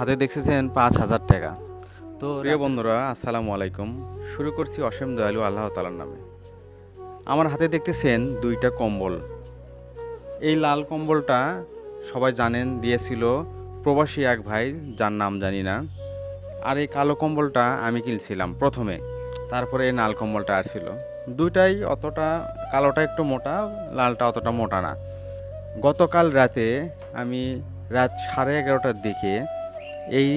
হাতে দেখতেছেন পাঁচ হাজার টাকা। তো প্রিয় বন্ধুরা আসসালামু আলাইকুম। শুরু করছি অসীম দয়ালু আল্লাহ তালার নামে। আমার হাতে দেখতেছেন দুইটা কম্বল। এই লাল কম্বলটা সবাই জানেন দিয়েছিল প্রবাসী এক ভাই যার নাম জানি না। আর এই কালো কম্বলটা আমি কিনছিলাম প্রথমে। তারপরে এই লাল কম্বলটা আসছিল দুইটাই অতটা কালোটা একটু মোটা লালটা অতটা মোটা না। গতকাল রাতে আমি রাত সাড়ে এগারোটার দিকে এই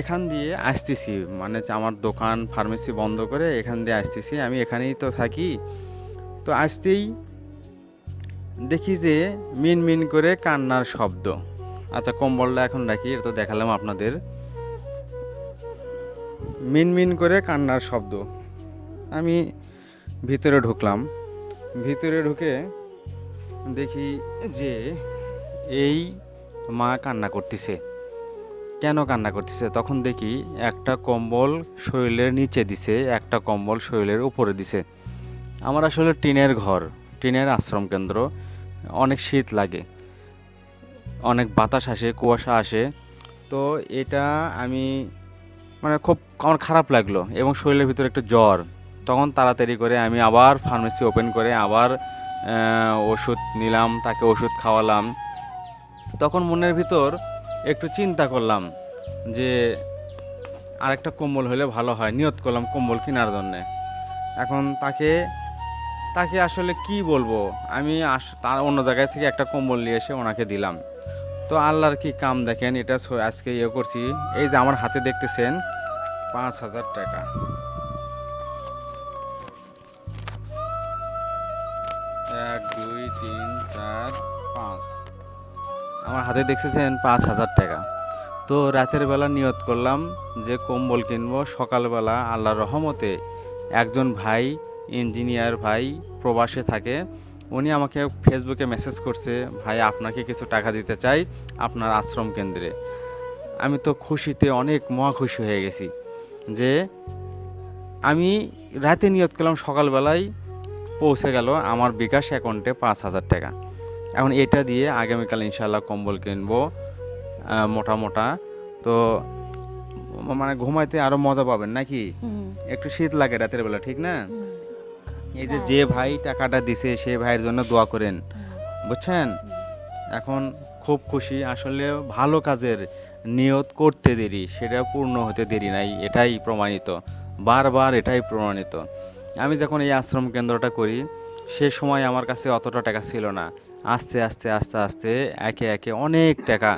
এখান দিয়ে আসতেছি। মানে আমার দোকান ফার্মেসি বন্ধ করে এখান দিয়ে আসতেছি। আমি এখানেই তো থাকি। তো আসতেই দেখি যে মিন মিন করে কান্নার শব্দ। আচ্ছা কম্বলটা এখন রাখি, এটা তো দেখালাম আপনাদের। মিন মিন করে কান্নার শব্দ। আমি ভিতরে ঢুকলাম। ভিতরে ঢুকে দেখি যে এই মা কান্না করতেছে। কেন কান্না করতেছে? তখন দেখি একটা কম্বল শরীরের নিচে দিছে, একটা কম্বল শরীরের উপরে দিছে। আমার আসলে টিনের ঘর, টিনের আশ্রম কেন্দ্র। অনেক শীত লাগে, অনেক বাতাস আসে, কুয়াশা আসে। তো এটা আমি মানে খুব, আমার খারাপ লাগল এবং শরীরের ভিতরে একটু জ্বর। তখন তাড়াতাড়ি করে আমি আবার ফার্মেসি ওপেন করে আবার ওষুধ নিলাম, তাকে ওষুধ খাওয়ালাম। তখন মনের ভিতর একটু চিন্তা করলাম যে আরেকটা কম্বল হলে ভালো হয়। নিয়ত করলাম কম্বল কেনার জন্যে। এখন তাকে তাকে আসলে কি বলব? আমি আস, তার অন্য জায়গায় থেকে একটা কম্বল নিয়ে এসে ওনাকে দিলাম। তো আল্লাহর কি কাম দেখেন? এটা আজকে ইয়ে করছি। এই যে আমার হাতে দেখতেছেন, পাঁচ হাজার টাকা। এক, দুই, তিন, চার, পাঁচ। আমার হাতে দেখতেছেন পাঁচ হাজার টাকা। তো রাতের বেলা নিয়ত করলাম যে কম্বল কিনবো। সকালবেলা আল্লাহর রহমতে একজন ভাই ইঞ্জিনিয়ার ভাই প্রবাসে থাকে। উনি আমাকে ফেসবুকে মেসেজ করছে, ভাই, আপনাকে কিছু টাকা দিতে চাই আপনার আশ্রম কেন্দ্রে। আমি তো খুশিতে অনেক মহা খুশি হয়ে গেছি যে আমি রাতে নিয়ত করলাম সকালবেলায় পৌঁছে গেল আমার বিকাশ অ্যাকাউন্টে পাঁচ হাজার টাকা। এখন এটা দিয়ে আগামীকাল ইনশাল্লাহ কম্বল কিনবো মোটা মোটা। তো মানে ঘুমাইতে আরও মজা পাবেন নাকি? একটু শীত লাগে রাতের বেলা ঠিক না? এই যে যে ভাই টাকাটা দিছে সেই ভাইয়ের জন্য দোয়া করেন বুঝছেন? এখন খুব খুশি আসলে ভালো কাজের নিয়ত করতে দেরি সেটা পূর্ণ হতে দেরি নাই এটাই প্রমাণিত বারবার এটাই প্রমাণিত। আমি যখন এই আশ্রম কেন্দ্রটা করি সে সময় আমার কাছে অতটা টাকা ছিল না। আস্তে আস্তে আস্তে আস্তে একে একে অনেক টাকা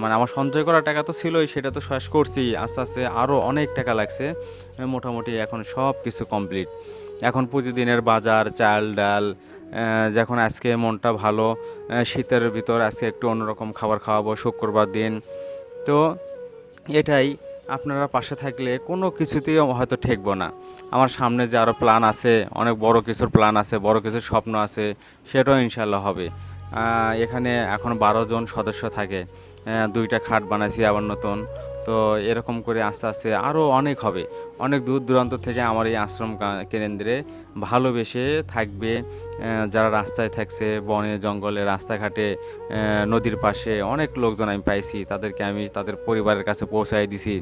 মানে আমার সঞ্চয় করা টাকা তো ছিলই, সেটা তো শেষ করছি। আস্তে আস্তে আরও অনেক টাকা লাগছে মোটামুটি এখন সব কিছু কমপ্লিট এখন প্রতিদিনের বাজার, চাল, ডাল যখন আজকে মনটা ভালো শীতের ভিতর আজকে একটু অন্যরকম খাবার খাওয়াবো, শুক্রবার দিন। তো এটাই আপনারা পাশে থাকলে কোনো কিছুতেই হয়তো ঠেকবো না। আমার সামনে যে আরও প্ল্যান আছে, অনেক বড় কিছুর প্ল্যান আছে, বড় কিছুর স্বপ্ন আছে, সেটাও ইনশাল্লাহ হবে। এখানে এখন বারো জন সদস্য থাকে। দুইটা খাট বানাইছি আবার নতুন। তো এরকম করে আস্তে আস্তে আরও অনেক হবে। অনেক দূর দূরান্ত থেকে আমার এই আশ্রম কেন্দ্রে ভালোবেসে থাকবে। যারা রাস্তায় থাকছে, বনে, জঙ্গলে, রাস্তাঘাটে নদীর পাশে অনেক লোকজন আমি পাইছি। তাদেরকে আমি তাদের পরিবারের কাছে পৌঁছাই দিছি।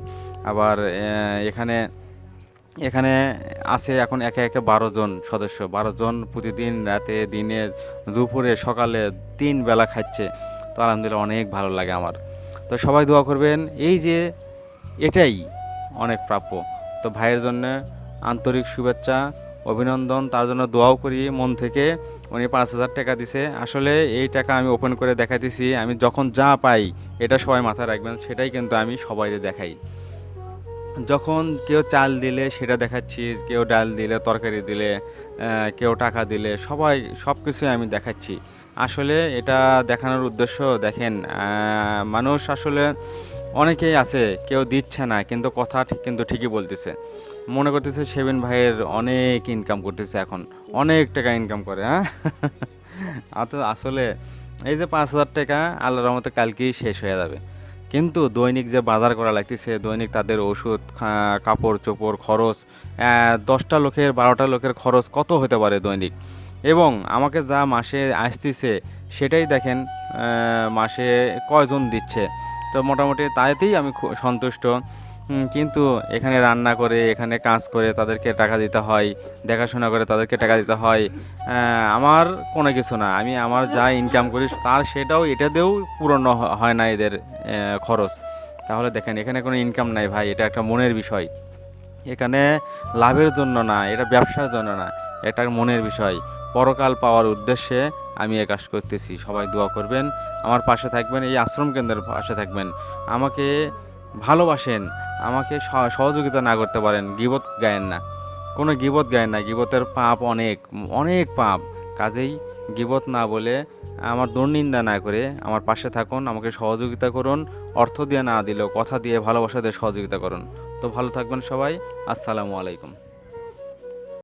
আবার এখানে এখানে আছে এখন একে একে বারো জন সদস্য। বারো জন প্রতিদিন রাতে, দিনে, দুপুরে, সকালে তিন বেলা খাচ্ছে। তো আলহামদুলিল্লাহ অনেক ভালো লাগে আমার। তো সবাই দোয়া করবেন, এই যে এটাই অনেক প্রাপ্য। তো ভাইয়ের জন্য আন্তরিক শুভেচ্ছা, অভিনন্দন, তার জন্য দোয়াও করি মন থেকে। উনি পাঁচ হাজার টাকা দিছে। আসলে এই টাকা আমি ওপেন করে দেখাইতেছি। আমি যখন যা পাই, এটা সবাই মাথায় রাখবেন, সেটাই কিন্তু আমি সবাইকে দেখাই। যখন কেউ চাল দিলে সেটা দেখাচ্ছি, কেউ ডাল দিলে, তরকারি দিলে কেউ টাকা দিলে, সবাই সব কিছুই আমি দেখাচ্ছি। আসলে এটা দেখানোর উদ্দেশ্য, দেখেন মানুষ আসলে অনেকেই আছে, কেউ দিচ্ছে না, কিন্তু কথা কিন্তু ঠিকই বলতেছে। মনে করতেছে সেবিন ভাইয়ের অনেক ইনকাম করতেছে এখন, অনেক টাকা ইনকাম করে হ্যাঁ? আসলে এই যে পাঁচ হাজার টাকা, আল্লাহর রহমতে কালকেই শেষ হয়ে যাবে। কিন্তু দৈনিক যে বাজার করা লাগতেছে, দৈনিক তাদের ওষুধ কাপড় চোপড় খরচ দশটা লোকের, বারোটা লোকের খরচ কত হতে পারে দৈনিক? এবং আমাকে যা মাসে আসতেছে সেটাই দেখেন মাসে কয়জন দিচ্ছে? তো মোটামুটি তাইতেই আমি সন্তুষ্ট। কিন্তু এখানে রান্না করে, এখানে কাজ করে তাদেরকে টাকা দিতে হয়, দেখাশোনা করে তাদেরকে টাকা দিতে হয় আমার কোনো কিছু না। আমি আমার যা ইনকাম করি, তার সেটাও এটা দিয়েও পূরণ হয় না এদের খরচ। তাহলে দেখেন, এখানে কোনো ইনকাম নাই ভাই, এটা একটা মনের বিষয়। এখানে লাভের জন্য না, এটা ব্যবসার জন্য না, এটা মনের বিষয়। পরকাল পাওয়ার উদ্দেশ্যে আমি এ কাজ করতেছি। সবাই দোয়া করবেন, আমার পাশে থাকবেন, এই আশ্রম কেন্দ্রের পাশে থাকবেন। আমাকে ভালোবাসেন, আমাকে সহ- সহযোগিতা না করতে পারেন, গিবত গায়েন না। কোনো গিবত গায়েন না, গিবতের পাপ অনেক অনেক পাপ। কাজেই গিবত না বলে আমার দুর্নিন্দা না করে আমার পাশে থাকুন, আমাকে সহযোগিতা করুন, অর্থ দিয়ে না দিলেও কথা দিয়ে ভালোবাসা দিয়ে সহযোগিতা করুন। তো ভালো থাকবেন সবাই, আসসালামু আলাইকুম।